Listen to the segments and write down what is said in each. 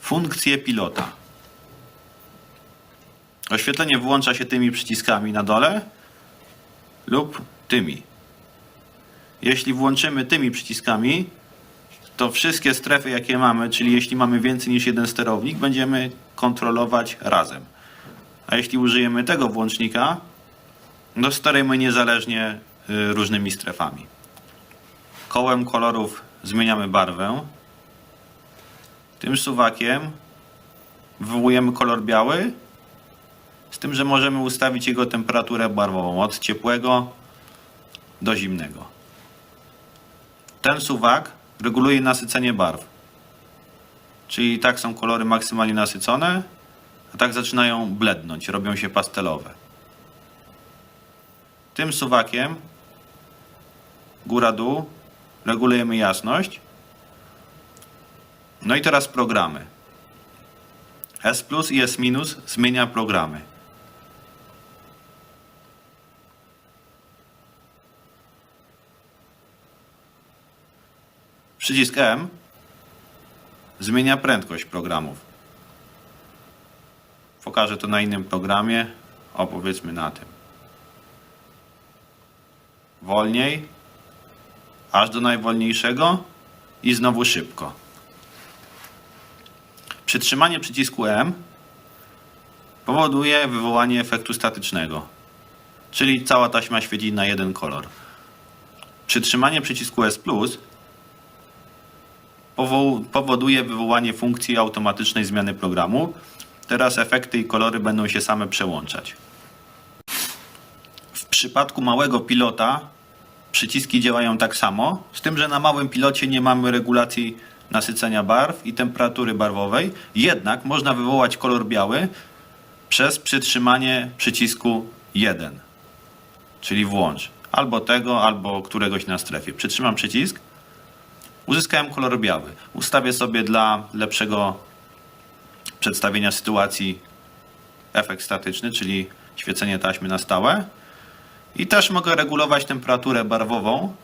funkcję pilota. Oświetlenie włącza się tymi przyciskami na dole lub tymi. Jeśli włączymy tymi przyciskami, to wszystkie strefy, jakie mamy, czyli jeśli mamy więcej niż jeden sterownik, będziemy kontrolować razem. A jeśli użyjemy tego włącznika, to sterujemy niezależnie y, różnymi strefami. Kołem kolorów zmieniamy barwę. Tym suwakiem wywołujemy kolor biały, z tym, że możemy ustawić jego temperaturę barwową od ciepłego do zimnego. Ten suwak reguluje nasycenie barw. Czyli tak są kolory maksymalnie nasycone, a tak zaczynają blednąć, robią się pastelowe. Tym suwakiem góra-dół regulujemy jasność. No i teraz programy. S plus i S minus zmienia programy. Przycisk M zmienia prędkość programów. Pokażę to na innym programie. O, powiedzmy na tym. Wolniej, aż do najwolniejszego i znowu szybko. Przytrzymanie przycisku M powoduje wywołanie efektu statycznego, czyli cała taśma świeci na jeden kolor. Przytrzymanie przycisku S powoł- powoduje wywołanie funkcji automatycznej zmiany programu. Teraz efekty i kolory będą się same przełączać. W przypadku małego pilota przyciski działają tak samo, z tym, że na małym pilocie nie mamy regulacji nasycenia barw i temperatury barwowej, jednak można wywołać kolor biały przez przytrzymanie przycisku 1, czyli włącz. Albo tego, albo któregoś na strefie. Przytrzymam przycisk, uzyskałem kolor biały. Ustawię sobie dla lepszego przedstawienia sytuacji efekt statyczny, czyli świecenie taśmy na stałe. I też mogę regulować temperaturę barwową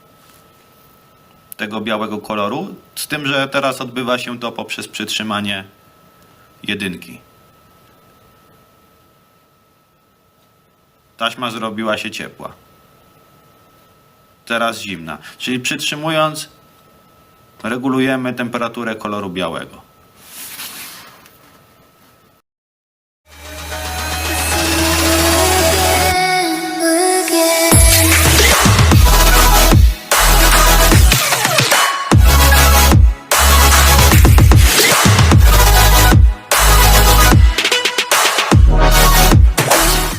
tego białego koloru, z tym, że teraz odbywa się to poprzez przytrzymanie jedynki. Taśma zrobiła się ciepła. Teraz zimna. Czyli przytrzymując regulujemy temperaturę koloru białego.